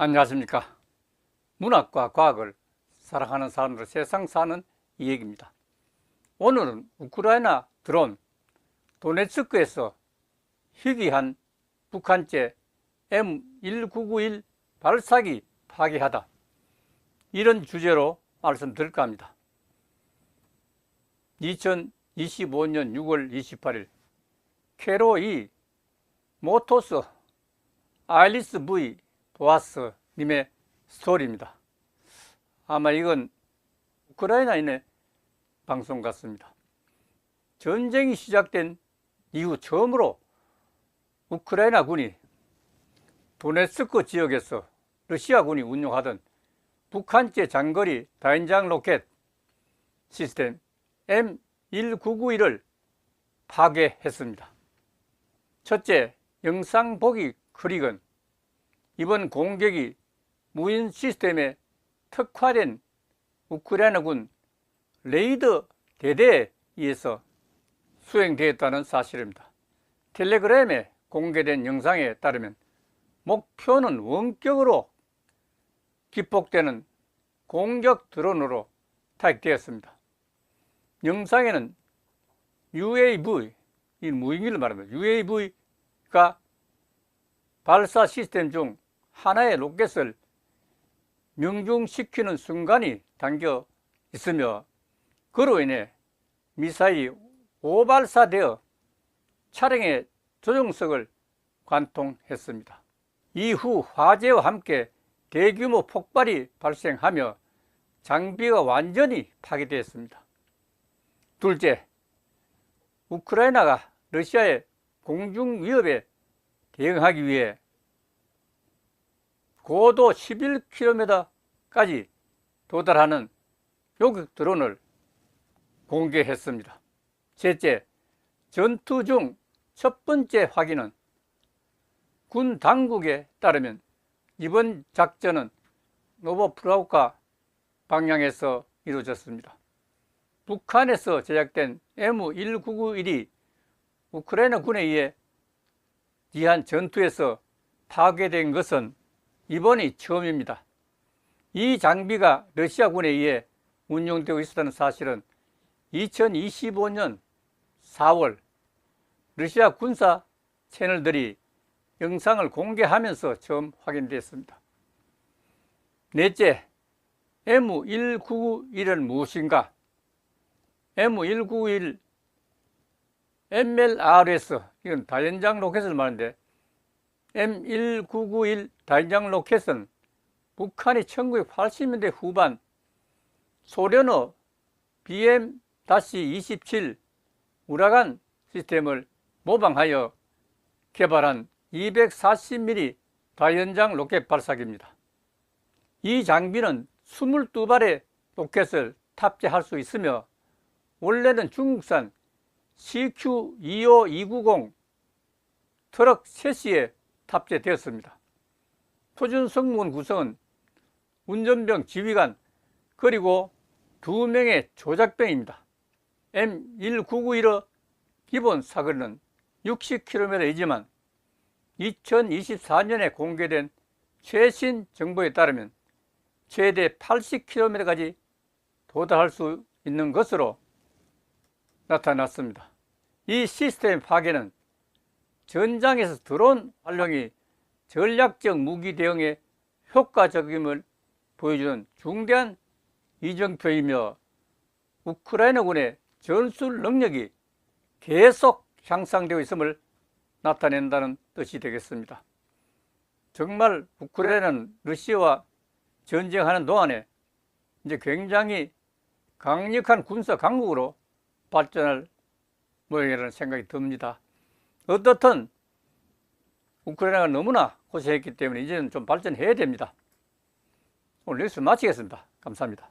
안녕하십니까. 문학과 과학을 사랑하는 사람들 세상 사는 이야기입니다. 오늘은 우크라이나 드론 도네츠크에서 희귀한 북한제 M1991 발사기 파괴하다. 이런 주제로 말씀드릴까 합니다. 2025년 6월 28일 캐로 이 모토스 아일리스 V 보아스 님의 스토리입니다. 아마 이건 우크라이나인의 방송 같습니다. 전쟁이 시작된 이후 처음으로 우크라이나 군이 도네츠크 지역에서 러시아 군이 운용하던 북한제 장거리 다연장 로켓 시스템 M1991을 파괴했습니다. 첫째, 영상 보기 클릭은 이번 공격이 무인 시스템에 특화된 우크라이나군 레이더 대대에 의해서 수행되었다는 사실입니다. 텔레그램에 공개된 영상에 따르면 목표는 원격으로 기폭되는 공격 드론으로 타격되었습니다. 영상에는 UAV, 이 무인기를 말합니다. UAV가 발사 시스템 중 하나의 로켓을 명중시키는 순간이 담겨 있으며 그로 인해 미사일이 오발사되어 차량의 조종석을 관통했습니다. 이후 화재와 함께 대규모 폭발이 발생하며 장비가 완전히 파괴되었습니다. 둘째, 우크라이나가 러시아의 공중 위협에 대응하기 위해 고도 11km까지 도달하는 요격 드론을 공개했습니다. 셋째, 전투 중 첫 번째 확인은 군 당국에 따르면 이번 작전은 노보프라우카 방향에서 이루어졌습니다. 북한에서 제작된 M1991이 우크라이나 군에 의해 기한 전투에서 파괴된 것은 이번이 처음입니다. 이 장비가 러시아군에 의해 운용되고 있었다는 사실은 2025년 4월 러시아 군사 채널들이 영상을 공개하면서 처음 확인됐습니다. 넷째, M1991은 무엇인가? M1991 MLRS, 이건 다연장 로켓을 말하는데 M1991 다연장 로켓은 북한이 1980년대 후반 소련의 BM-27 우라간 시스템을 모방하여 개발한 240mm 다연장 로켓 발사기입니다. 이 장비는 22발의 로켓을 탑재할 수 있으며 원래는 중국산 CQ25290 트럭 셋시에 탑재되었습니다. 표준 성분 구성은 운전병 지휘관 그리고 두 명의 조작병입니다. M1991의 기본 사거리는 60km이지만 2024년에 공개된 최신 정보에 따르면 최대 80km까지 도달할 수 있는 것으로 나타났습니다. 이 시스템 파괴는 전장에서 드론 활용이 전략적 무기 대응에 효과적임을 보여주는 중대한 이정표이며 우크라이나군의 전술 능력이 계속 향상되고 있음을 나타낸다는 뜻이 되겠습니다. 정말 우크라이나는 러시아와 전쟁하는 동안에 이제 굉장히 강력한 군사 강국으로 발전할 모양이라는 생각이 듭니다. 어떻든 우크라이나가 너무나 고생했기 때문에 이제는 좀 발전해야 됩니다. 오늘 뉴스 마치겠습니다. 감사합니다.